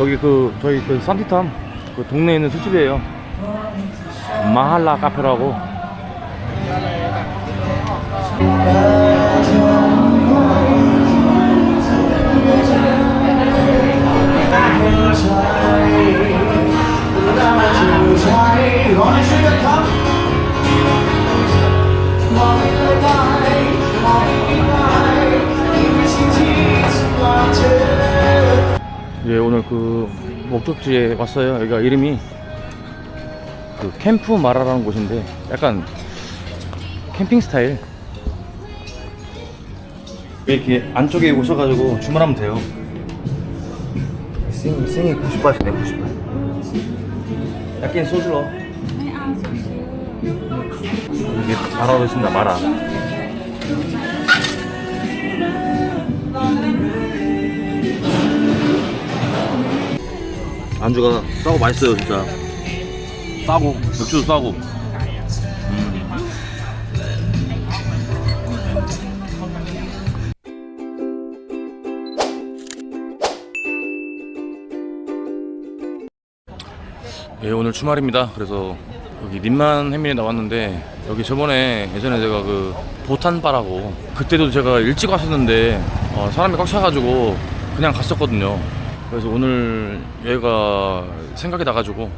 여기 그 저희 그 산티탐 그 동네에 있는 술집이에요. 마할라 카페라고. 예, 오늘 그 목적지에 왔어요. 여기가 이름이 그 캠프 마라라는 곳인데 약간 캠핑 스타일. 이렇게 안쪽에 오셔가지고 주문하면 돼요. 싱, 싱이 90바트네, 90바트. 약간 소주로. 이게 마라로 있습니다, 마라. 안주가 싸고 맛있어요 진짜. 싸고 맥주도 싸고. 음. 예 오늘 주말입니다. 그래서 여기 님만 햄민에 나왔는데 여기 저번에 예전에 제가 그 보탄바라고 그때도 제가 일찍 왔었는데 어, 사람이 꽉 차가지고 그냥 갔었거든요 그래서 오늘 여기가 생각이 나가지고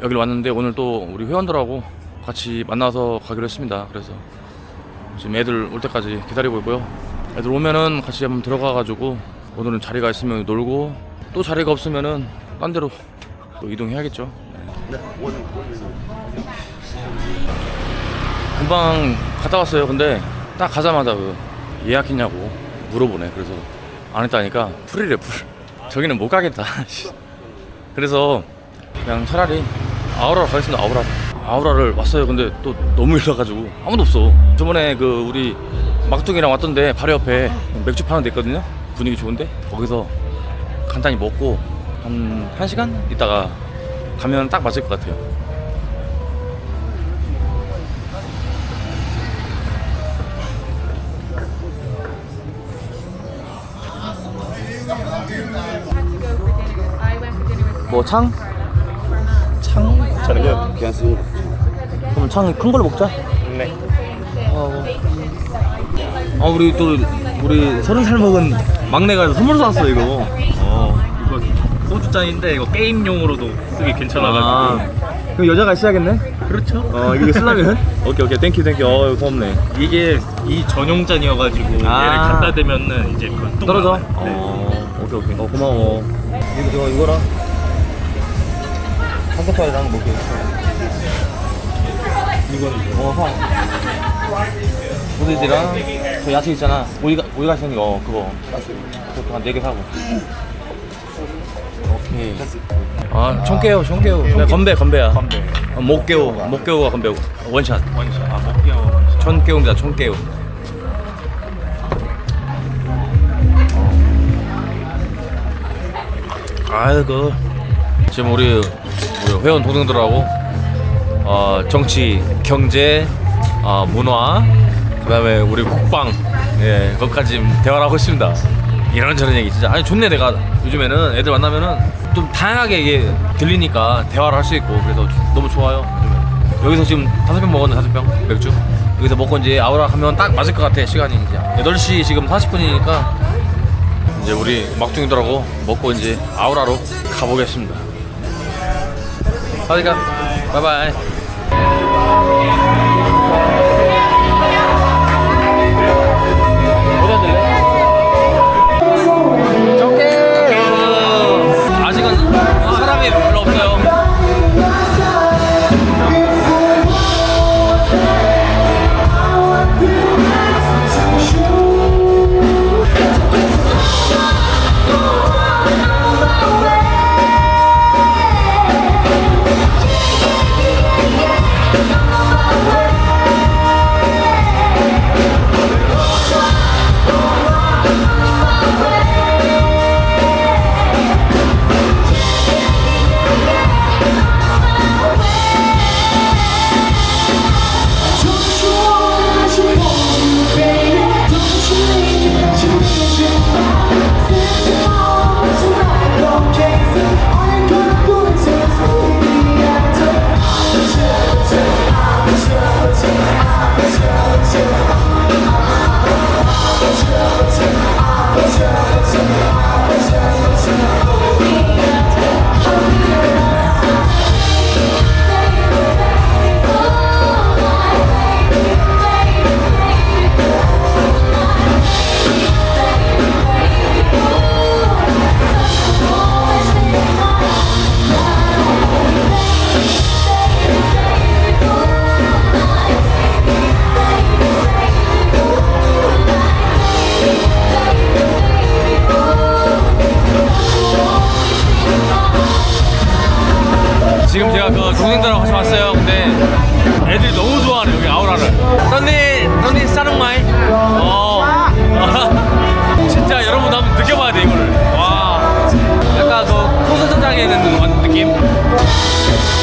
여기를 왔는데 오늘 또 우리 회원들하고 같이 만나서 가기로 했습니다. 그래서 지금 애들 올 때까지 기다리고 있고요. 애들 오면은 같이 한번 들어가가지고 오늘은 자리가 있으면 놀고 또 자리가 없으면은 딴 데로 또 이동해야겠죠. 네. 금방 갔다 왔어요. 근데 딱 가자마자 그 예약했냐고 물어보네. 그래서 안 했다니까 풀이래 풀. 저기는 못 가겠다. 그래서 그냥 차라리 아우라로 가겠습니다. 아우라. 아우라를 왔어요. 근데 또 너무 일러가지고 아무도 없어. 저번에 그 우리 막둥이랑 왔던데 바로 옆에 맥주 파는 데 있거든요. 분위기 좋은데 거기서 간단히 먹고 한 1시간 있다가 가면 딱 맞을 것 같아요. 뭐 창? 창? 저는 그냥 그냥 쓰는 거. 그럼 창큰 걸로 먹자. 네. 아 우리 또 우리 서른 살 먹은 막내가 선물 사왔어 이거. 어. 이거 소주 잔인데 이거 게임용으로도 쓰기 괜찮아가지고. 아. 그럼 여자가 있어야겠네. 그렇죠. 어 이거 쓰려면. 오케이 오케이 땡큐 땡큐. 어 고맙네. 이게 이 전용 잔이어가지고 아. 얘를 갖다 대면은 이제 그뚝 떨어져. 나와요. 네. 어 오케이 오케이. 어 고마워. 이거 이거 이거랑 삼겹살이랑 먹게. 이거는 어 사. 소세지랑 저 야채 있잖아. 오이가 오이가 생긴 거 그거. 그것도 한네개 사고. 오케이. 아, 총깨요, 총깨요. 그냥 건배, 건배야. 건배. 어, 못 깨우, 못 깨우가 건배고. 원샷. 원샷. 아 먹게요. 천 깨우입니다, 천 깨우. 아이고. 지금 우리, 우리 회원 동생들하고 어, 정치, 경제, 어, 문화, 그다음에 우리 국방, 예, 그것까지 대화를 하고 있습니다. 이런저런 얘기 진짜 아니 좋네 내가 요즘에는 애들 만나면은 좀 다양하게 이게 들리니까 대화를 할 수 있고 그래서 너무 좋아요. 요즘에. 여기서 지금 다섯 병 먹었는데 다섯 병 맥주 여기서 먹고 이제 아우라 가면 딱 맞을 것 같아 시간이 이제 8시 지금 40분이니까 이제 우리 막둥이들하고 먹고 이제 아우라로 가보겠습니다. 어디가? 바이 있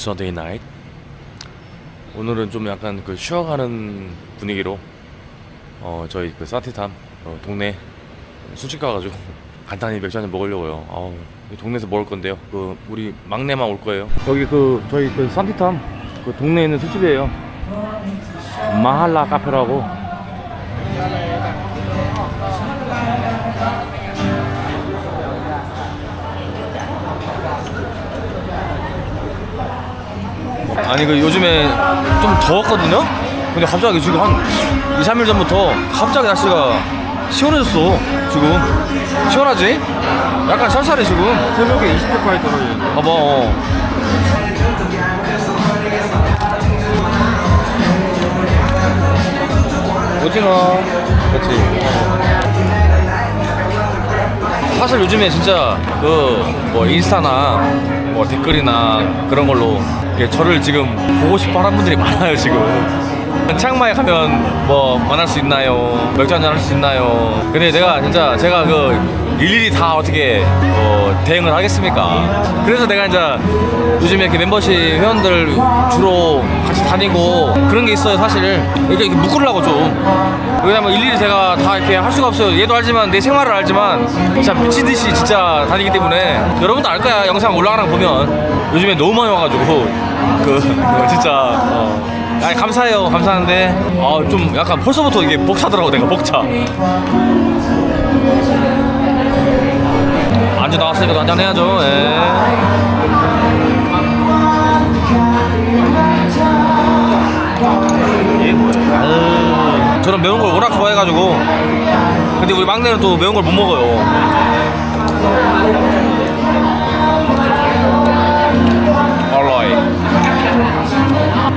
Sunday night. 오늘은 좀 약간 그 쉬어가는 분위기로 어 저희 그 산티탐 어, 동네 술집 가가지고 간단히 맥주 한잔 먹으려고요. 아우 이 동네에서 먹을 건데요. 그 우리 막내만 올 거예요. 여기 그 저희 그 산티탐 그 동네에 있는 술집이에요. 마할라 카페라고 아니 그 요즘에 좀 더웠거든요? 근데 갑자기 지금 한 2, 3일 전부터 갑자기 날씨가 시원해졌어 지금 시원하지? 약간 쌀쌀해 지금 새벽에 20도까지 떨어지는 봐봐 어. 오징어 그렇지 사실 요즘에 진짜 그 뭐 인스타나 뭐 댓글이나 그런 걸로 이렇게 저를 지금 보고 싶어 하는 분들이 많아요 지금 창마에 가면 뭐 만날 수 있나요? 맥주 한잔 할 수 있나요? 근데 내가 진짜 제가 그 일일이 다 어떻게 어, 대응을 하겠습니까? 그래서 내가 이제 요즘에 이렇게 멤버십 회원들 주로 같이 다니고 그런 게 있어요 사실 이렇게, 묶으려고 좀 왜냐면 일일이 제가 다 이렇게 할 수가 없어요 얘도 알지만 내 생활을 알지만 진짜 미친듯이 진짜 다니기 때문에 여러분도 알 거야 영상 올라가는 거 보면 요즘에 너무 많이 와가지고 그 진짜 어. 아니 감사해요. 감사한데. 아 좀 약간 벌써부터 이게 벅차더라고 내가 벅차. 안주 나왔으니까 한잔 해야죠. 예. 아유, 저는 매운 걸 워낙 좋아해가지고. 근데 우리 막내는 또 매운 걸 못 먹어요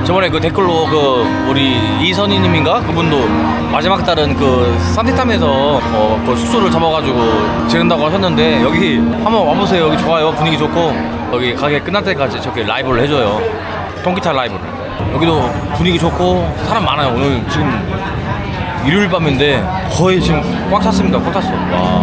저번에 그 댓글로 그 우리 이선희님인가? 그분도 마지막 달은 그 산티탐에서 어, 그 숙소를 잡아가지고 지낸다고 하셨는데 여기 한번 와보세요. 여기 좋아요. 분위기 좋고. 여기 가게 끝날 때까지 저렇게 라이브를 해줘요. 통기타 라이브를 여기도 분위기 좋고 사람 많아요. 오늘 지금 일요일 밤인데 거의 지금 꽉 찼습니다. 꽉 찼어. 와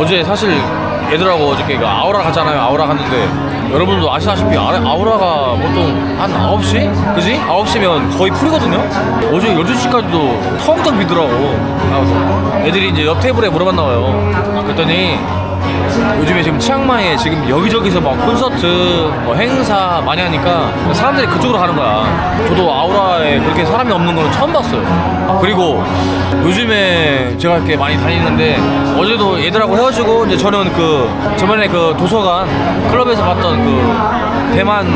어제 사실 얘들하고 어저께 그 아우라 갔잖아요. 아우라 갔는데 여러분도 아시다시피 아, 아우라가 보통 한 9시? 그지? 9시면 거의 풀이거든요? 어제 12시까지도 텅텅 비더라고. 아, 애들이 이제 옆 테이블에 물어봤나 봐요. 그랬더니 요즘에 지금 치앙마이에 지금 여기저기서 막 콘서트, 뭐 행사 많이 하니까 사람들이 그쪽으로 가는 거야. 저도 아우라에 그렇게 사람이 없는 거는 처음 봤어요. 그리고 요즘에 예, 제가 이렇게 많이 다니는데 어제도 얘들하고 헤어지고 이제 저는 그 저번에 그 도서관 클럽에서 봤던 그 대만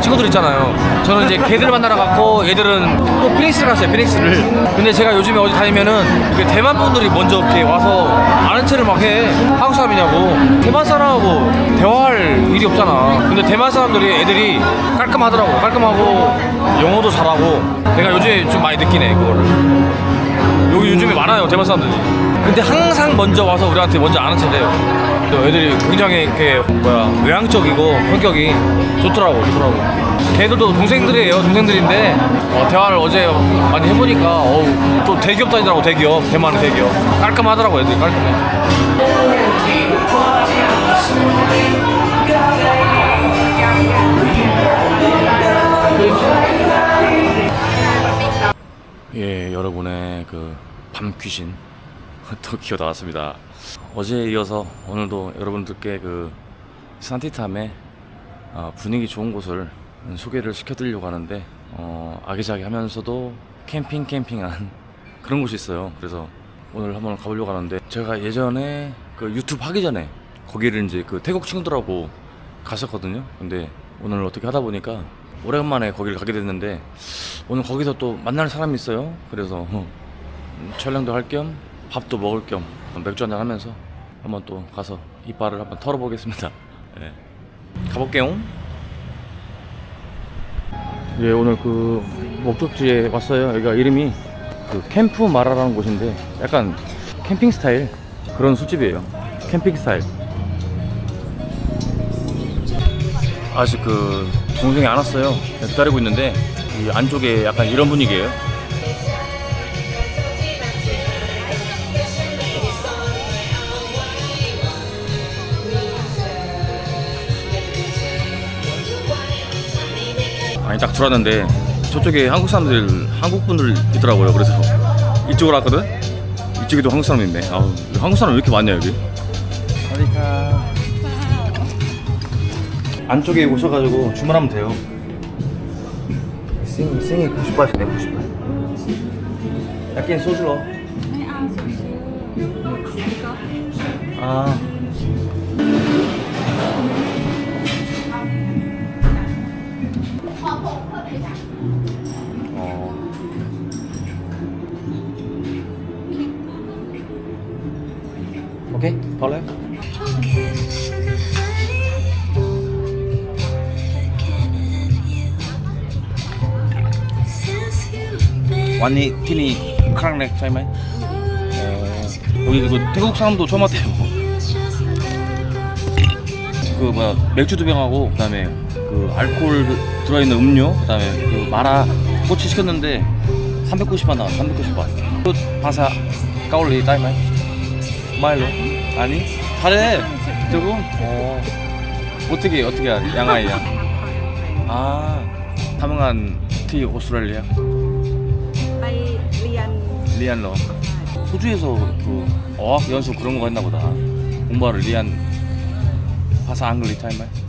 친구들 있잖아요. 저는 이제 걔들 만나러 갔고 얘들은 또 피닉스를 갔어요. 피닉스를. 근데 제가 요즘에 어디 다니면은 이렇게 대만 분들이 먼저 이렇게 와서 아는 체를 막 해. 한국 사람이냐고. 대만 사람하고 대화할 일이 없잖아. 근데 대만 사람들이 애들이 깔끔하더라고. 깔끔하고 영어도 잘하고. 내가 요즘에 좀 많이 느끼네 그거를. 여기 요즘에 많아요 대만 사람들이 근데 항상 먼저 와서 우리한테 먼저 또 애들이 굉장히 이렇게 뭐야 외향적이고 성격이 좋더라고 좋더라고. 걔들도 동생들이에요 동생들인데. 어, 대화를 어제 많이 해보니까 어우 또 대기업 다니더라고 대기업. 대만은 대기업. 깔끔하더라고 애들이 깔끔해. 예, 여러분의 그 밤귀신 또 기어 나왔습니다. 어제에 이어서 오늘도 여러분들께 그 산티탐의 어, 분위기 좋은 곳을 소개를 시켜드리려고 하는데 어, 아기자기하면서도 캠핑 캠핑한 그런 곳이 있어요. 그래서 오늘 한번 가보려고 하는데 제가 예전에 그 유튜브 하기 전에 거기를 이제 그 태국 친구들하고 갔었거든요. 근데 오늘 어떻게 하다 보니까 오랜만에 거기를 가게 됐는데 오늘 거기서 또 만날 사람이 있어요. 그래서 음, 촬영도 할 겸 밥도 먹을 겸 맥주 한잔 하면서 한번 또 가서 이빨을 한번 털어보겠습니다. 예. 가볼게요. 예, 오늘 그 목적지에 왔어요. 여기가 이름이 그 캠프 마라라는 곳인데 약간 캠핑 스타일 그런 술집이에요. 캠핑 스타일. 아직 그 동생이 안 왔어요. 기다리고 있는데 이 안쪽에 약간 이런 분위기예요. 딱 들어왔는데 저쪽에 한국 사람들 한국 분들 있더라고요. 그래서 이쪽으로 왔거든. 이쪽에도 한국 사람 있네. 아우 한국 사람 왜 이렇게 많냐 여기? 어디가? 안쪽에 오셔가지고 주문하면 돼요. 생 생이 90바트네 90바. 약간 소주로. 아. 어. 오케이, 벌레. 완이 티니 크랑렉 차이만. 어. 여기 그 태국 사람도 처음 왔대요. 그뭐 맥주 두 병하고 그다음에 그 알코올 들어있는 음료 그다음에 그 마라 꼬치 시켰는데 390원 나와 390원. 또 바사 까올리 따이마이 마일로 아니 잘해 조금 어 어떻게 어떻게 하지 양아이야 아 타명한 티 오스트레일리아 ไปเรียน 리안러 호주에서 그 어학 연수 그런 거 했나 보다 공부하러 리안 파사 앙글리 타임말 어.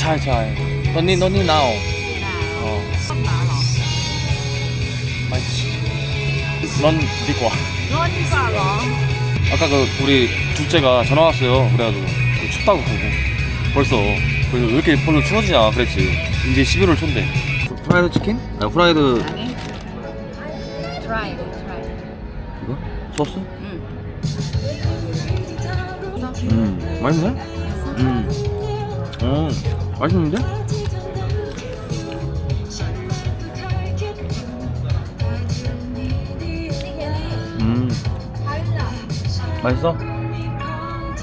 นะตอนนี้ 차이 차이 너니 너니 나오 หนาว 어 ต้มหนาวเหรอ 마이 런 디과 ร้อนดีกว่าเหรอ 아까 그 우리 둘째가 전화 왔어요 그래가지고 춥다고 그러고 벌써 그래서 왜 이렇게 벌써 추워지냐 그랬지 이제 11월 초인데 프라이드 치킨? 아 프라이드 อันนี้ try try 이거? 소스? อืม 음 맛있네? 음. 어 맛있는데? 음. 맛있어?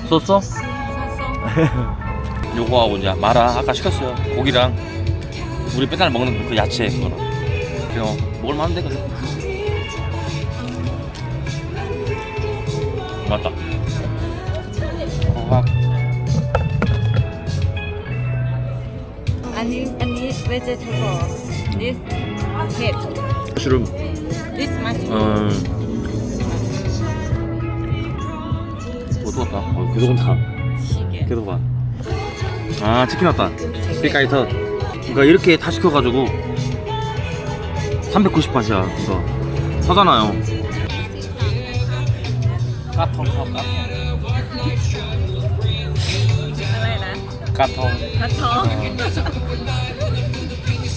ส้ม 요거하고 이제 마라 아까 시켰어요. 고기랑 우리 맨날 먹는 그 야채 그거랑. 그냥 먹을만 한데 그래 นนี้ vegetable this เห็ด 머쉬룸. this mushroom 어. 어, 또 왔다. 어, 계속 온다. 시계 계속 와. 아, 치킨 왔다. 삐까이터. 그러니까 이렇게 다 시켜가지고 390바트야. 이거 사잖아요. 까통 카 까통. อะไรนะ 까통. กระท้อง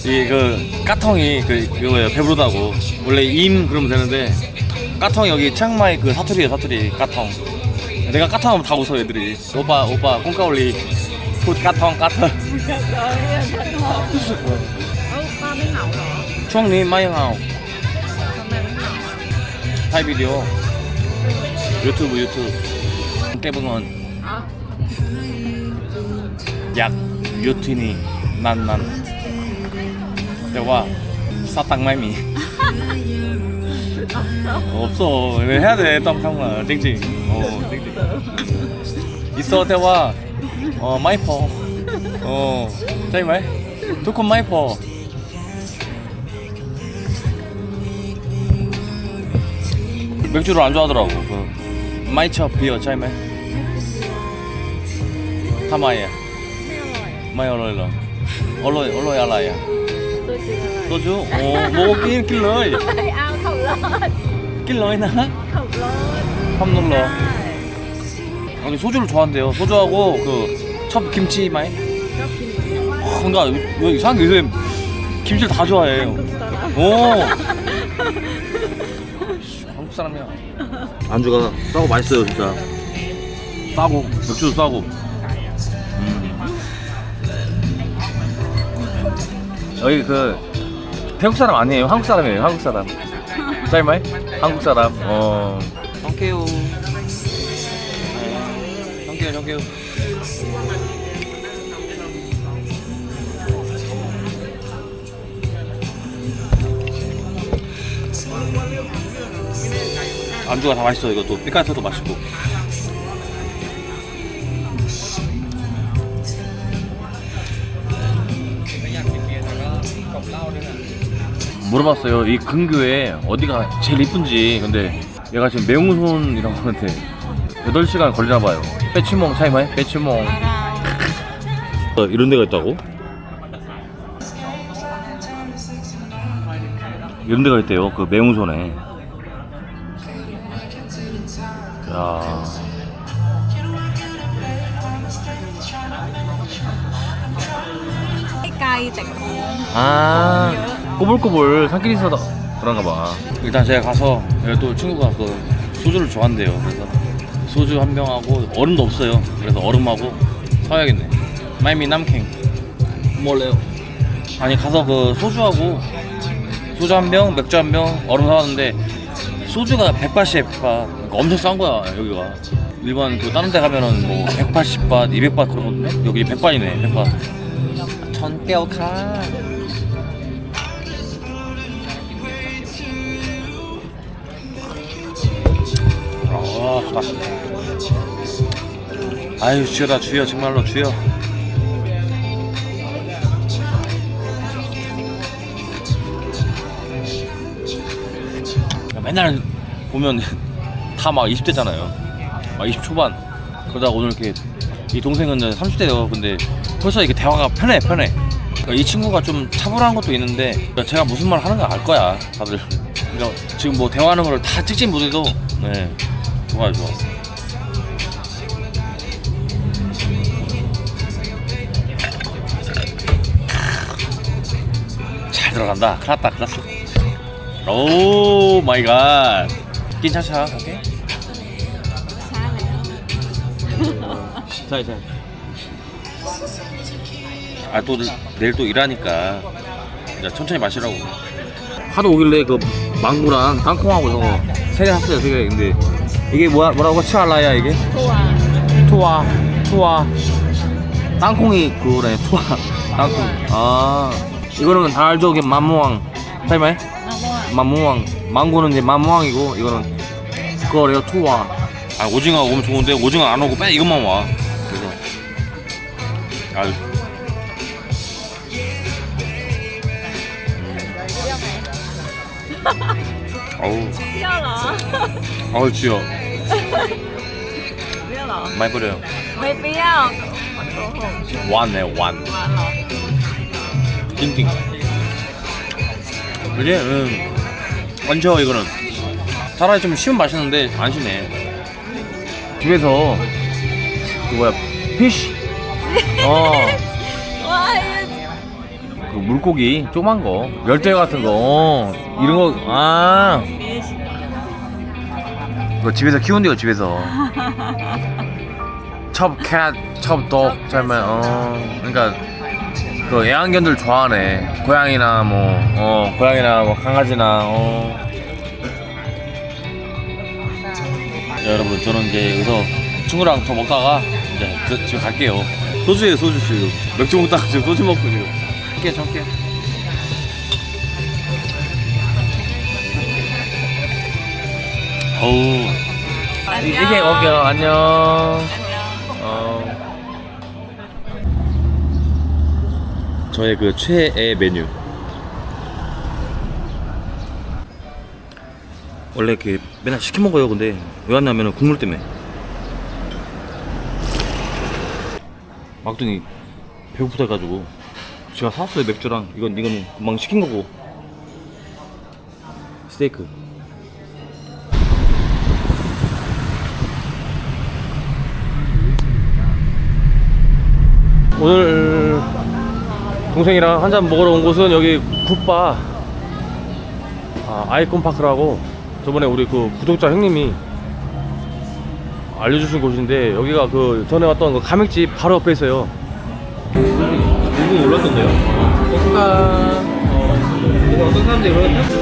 이그 까통이 그 이거예요 배부르다고 원래 임 그러면 되는데 까통 여기 치앙마이 그 사투리예요 사투리 까통 내가 까통 하면 다 웃어 애들이 오빠 오빠 꽁까올리 풋 까통 까통 กระท้องเนี่ยกระท้องเอ้าป้าไม่เหงาเหรอ 추억니 마이하오 ทำไมไม่เหงาอ่ะ 타이 비디오 유튜브 유튜브 깨붕은 อ๋อ 약 유튜니 난난 대화 사탕마이미 없어 왜 해야 돼 땀탕만 찡찡 어 찡찡 있어 대화 어 마이퍼 어 짜이 마이 두콘 마이퍼 맥주를 안 좋아하더라고 그 마이처 비어 짜이 마이 타마이야 ไม่อร่อย 마이 얼로이 얼로이 얼로이 알라야 소주 오 먹어 낀 낄러이 ไม่เอาขับรถ 낄러이 나 ขับรถ 밥 눌러 ได้ 아니 소주를 좋아한대요 소주하고 그첩 김치 마이 ก็กิน 아, 뭔가 왜 이상하게 요새 김치를 다 좋아해 오 한국 사람이야 안주가 싸고 맛있어요 진짜 싸고 맥주도 싸고 여기 그 태국 사람 아니에요? 한국 사람이에요 한국 사람. 짤마이? 한국 사람. 어. 땡큐 땡큐 땡큐 안주가 다 맛있어 이것도. 삐까토도 맛있고 물어봤어요. 이 근교에 어디가 제일 이쁜지. 근데 얘가 지금 매운손이라고 하는데 8시간 걸리나 봐요. 빼치몽 차이마이? 빼치몽. 어, 이런 데가 있다고? 이런 데가 있대요. 그 매운손에. 야. 아. 꼬불꼬불 산길이 있어서 그런가 봐. 일단 제가 가서 여기 또 친구가 그 소주를 좋아한대요. 그래서 소주 한 병하고 얼음도 없어요. 그래서 얼음하고 사야겠네. 마이미 남캥 몰래요? 아니 가서 그 소주하고 소주 한 병 맥주 한 병 얼음 사왔는데 소주가 180에 100바 그러니까 엄청 싼 거야 여기가. 일반 그 다른 데 가면은 뭐 180바 200바 그러거든요 여기 100바이네 100바 전깨오 카 아, 좋다. 아유, 주여다, 주여, 정말로 주여. 맨날 보면 다 막 20대잖아요. 막 20 초반. 그러다 오늘 이렇게 이 동생은 30대예요. 근데 벌써 이게 대화가 편해, 편해. 그러니까 이 친구가 좀 차분한 것도 있는데 그러니까 제가 무슨 말 하는 거알 거야, 다들. 그러니까 지금 뭐 대화하는 거를 다 찍진 못해도 네, 좋아 좋아 잘 들어간다. 큰났다 큰났어. 오 마이 갓 낀차차 오케이? 자자 아또 내일 또 일하니까. 야, 천천히 마시라고. 하도 오길래 그 망고랑 땅콩하고 이거 세개 샀어요 세개. 근데 이게 뭐야, 뭐라고? 치알라야 이게? 좋아. 투아 투아. 땅콩이 그거래 투아. 땅콩. 아. 이거는 다 알죠 이게 마무왕 타이마에 만무왕 망고는 이제 만무왕이고 이거는 그거래요 투아. 아 오징어 오면 좋은데 오징어 안 오고 빼 이것만 와. 그래서. 음. 아유 아우. 치열라 아우 치열 不要了， 많이 버려요 没必要。 완네 완 完了， 띵띵 그지? 응 완전 이거는 차라리 좀 쉬면 맛있는데 안 쉬네 집에서 그 뭐야 피쉬 어哇，그 물고기 조그만 거 멸대 같은 거 어, 이런 거아 别洗。 이거 집에서 키운대요 집에서. 첩캣 첩독 잘만 어. 그러니까 그 애완견들 좋아하네. 고양이나 뭐어 고양이나 뭐 강아지나 어. 야, 여러분 저는 이제 여기서 친구랑 더 먹다가 이제 저- 집에 갈게요. 소주예요 소주 지금. 맥주 먹다가 지금 소주 먹고 지금. 할게 할게 어우. 이렇게 먹게요 안녕. 어. 저의 그 최애 메뉴. 원래 이렇게 맨날 시켜 먹어요 근데. 왜 왔냐면 국물 때문에. 막둥이 배고프다 해가지고. 제가 사왔어요 맥주랑. 이건 이거는 금방 시킨 거고. 스테이크 오늘 동생이랑 한 잔 먹으러 온 곳은 여기 굿바 아, 아이콘 파크라고 저번에 우리 그 구독자 형님이 알려주신 곳인데 여기가 그 전에 왔던 그 가맥집 바로 옆에 있어요. 누구 올랐던데요? 어떤가? 어, 어떤 사람들이 그러는데?